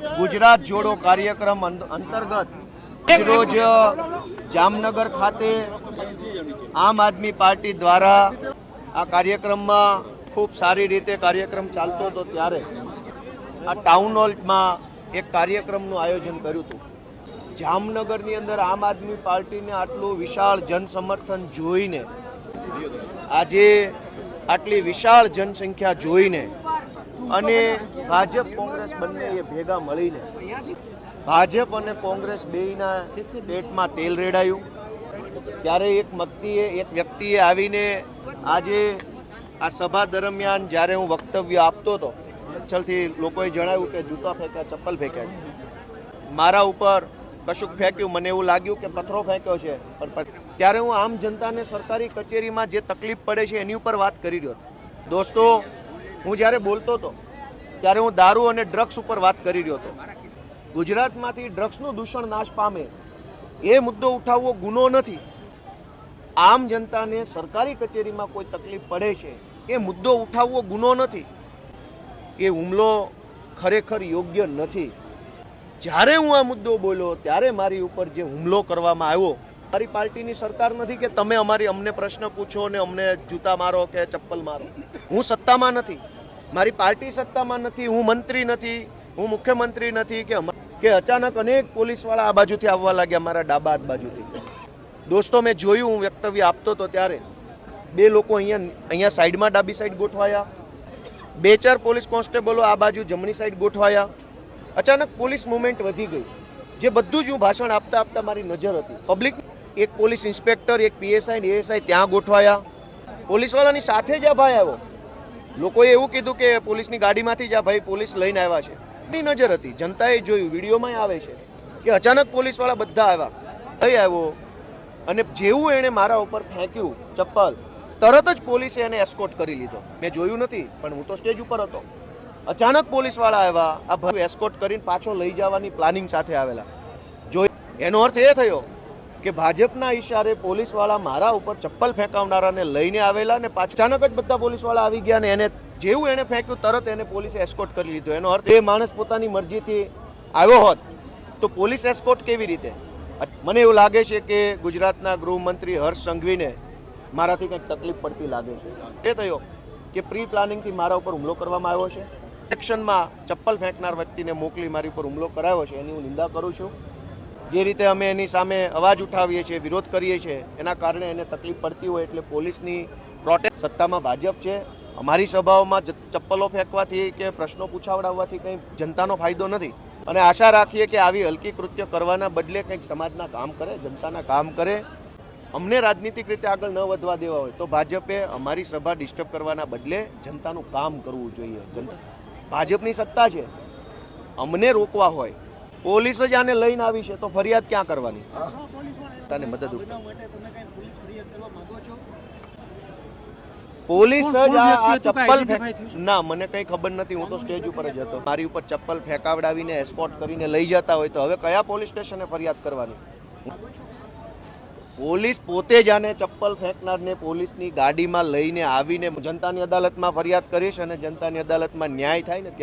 ગુજરાત જોડો કાર્યક્રમ અંતર્ગત રોજ જામનગર ખાતે આમ આદમી પાર્ટી દ્વારા આ કાર્યક્રમમાં ખૂબ સારી રીતે કાર્યક્રમ ચાલતો હતો ત્યારે. આ ટાઉન હોલમાં એક કાર્યક્રમનું આયોજન કર્યું હતું. જામનગરની અંદર આમ આદમી પાર્ટીને આટલું વિશાળ જનસમર્થન જોઈને, આજે આટલી વિશાળ જનસંખ્યા જોઈને અને ભાજપ, કોંગ્રેસ બંને એ ભેગા મળીને ભાજપ અને કોંગ્રેસ બેયના પેટમાં તેલ રેડાયું. ત્યારે એક વ્યક્તિએ એક વ્યક્તિએ આવીને આજે આ સભા દરમિયાન જ્યારે હું વક્તવ્ય આપતો હતો, પાછળથી લોકોએ જણાવ્યું કે જૂતા ફેંક્યા, ચપ્પલ ફેંક્યા મારા ઉપર કશુંક ફેંક્યું, મને એવું લાગ્યું કે પથરો ફેંક્યો છે, પણ ત્યારે હું આમ જનતાને સરકારી કચેરીમાં જે તકલીફ પડે છે એની ઉપર વાત કરી રહ્યો હતો. દોસ્તો હું જ્યારે બોલતો હતો, ત્યારે હું દારૂ અને ડ્રગ્સ ઉપર વાત કરી રહ્યો હતો. ગુજરાતમાંથી ડ્રગ્સનું દૂષણ નાશ પામે એ મુદ્દો ઉઠાવવો ગુનો નથી. આમ જનતાને સરકારી કચેરીમાં કોઈ તકલીફ પડે છે, એ મુદ્દો ઉઠાવવો ગુનો નથી. એ હુમલો ખરેખર યોગ્ય નથી. જ્યારે હું આ મુદ્દો બોલ્યો, ત્યારે મારી ઉપર જે હુમલો કરવામાં આવ્યો મારી પાર્ટીની સરકાર નથી કે તમે અમારી અમને પ્રશ્ન પૂછો ને અમને જૂતા મારો કે ચપ્પલ મારો. હું સત્તામાં નથી. મારી પાર્ટી સત્તામાં નથી. હું મંત્રી નથી. હું મુખ્યમંત્રી નથી કે કે અચાનક અનેક પોલીસવાળા આ બાજુથી આવવા લાગ્યા મારા ડાબા હાથ બાજુથી. દોસ્તો, મેં જોયું હું વક્તવ્ય આપતો હતો ત્યારે બે લોકો અહીંયા અહીંયા સાઈડમાં ડાબી સાઈડ ગોઠવાયા. બે ચાર પોલીસ કોન્સ્ટેબલો આ બાજુ જમણી સાઈડ ગોઠવાયા. અચાનક પોલીસ મુવમેન્ટ વધી ગઈ. જે બધું જ હું ભાષણ આપતા આપતા મારી નજર હતી. પબ્લિક એક પોલીસ ઇન્સ્પેક્ટર, એક પીએસઆઈ ને એએસઆઈ ત્યાં ગોઠવાયા. પોલીસવાળાની સાથે જ આ ભાઈ આવ્યો. લોકોએ એવું કીધું કે પોલીસની ગાડીમાંથી જ આ ભાઈ પોલીસ લઈને આવ્યા છે. એની નજર હતી. જનતાએ જોયું વિડીયોમાં આવે છે કે અચાનક પોલીસવાળા બધા આવ્યા. લઈ આવ્યો અને જેવું એણે મારા ઉપર ફેંક્યું, ચપ્પલ, તરત જ પોલીસે એને એસ્કોટ કરી લીધો. મેં જોયું નથી, પણ હું તો સ્ટેજ ઉપર હતો. અચાનક પોલીસવાળા આવ્યા. આ ભાઈ એસ્કોટ કરીને પાછો લઈ જવાની પ્લાનિંગ સાથે આવેલા. જો એનો અર્થ એ થયો કે ભાજપના ઈશારે પોલીસવાળા મારા ઉપર ચપ્પલ ફેંકાવનારાને લઈને આવેલા ને અચાનક જ બધા પોલીસવાળા આવી ગયા ને એને જેવું એને ફેંક્યું તરત એને પોલીસે એસ્કોટ કરી લીધો. એનો અર્થ એ માણસ પોતાની મરજીથી આવ્યો હોત તો પોલીસ એસ્કોટ કેવી રીતે? મને એવું લાગે છે કે ગુજરાતના ગૃહમંત્રી હર્ષ સંઘવીને મારાથી કંઈક તકલીફ પડતી લાગે છે. એ થયો કે પ્રી પ્લાનિંગથી મારા ઉપર હુમલો કરવામાં આવ્યો છે. એક્શનમાં ચપ્પલ ફેંકનાર વ્યક્તિને મોકલી મારી ઉપર હુમલો કરાયો છે. એની હું નિંદા કરું છું. જે રીતે અમે એની સામે અવાજ ઉઠાવીએ છીએ, વિરોધ કરીએ છીએ, એના કારણે એને તકલીફ પડતી હોય એટલે પોલીસની પ્રોટેક્ટ સત્તામાં ભાજપ છે. અમારી સભાઓમાં ચપ્પલો ફેંકવાથી કે પ્રશ્નો પૂછાવડાવવાથી કંઈ જનતાનો ફાયદો નથી. અને આશા રાખીએ કે આવી હલકી કૃત્ય કરવાના બદલે કંઈક સમાજના કામ કરે, જનતાના કામ કરે. અમને રાજનીતિક રીતે આગળ ન વધવા દેવા હોય તો ભાજપે અમારી સભા ડિસ્ટર્બ કરવાના બદલે જનતાનું કામ કરવું જોઈએ. જનતા ભાજપની સત્તા છે. અમને રોકવા હોય પોલીસ જ આને લઈને આવી છે તો ફરિયાદ ક્યાં કરવાની? તને મદદરૂપ પોલીસ જ આ ચપ્પલ ના મને કઈ ખબર નથી હું તો સ્ટેજ ઉપર જ હતો. મારી ઉપર ચપ્પલ ફેંકાવડાવીને એસ્કોટ કરીને લઈ જતા હોય તો હવે કયા પોલીસ સ્ટેશને ફરિયાદ કરવાની? પોલીસ પોતે જ આને ચપ્પલ ફેંકનારને પોલીસની ગાડીમાં લઈને આવીને જનતાની અદાલતમાં ફરિયાદ કરીશ અને જનતાની અદાલતમાં ન્યાય થાય ને ત્યાં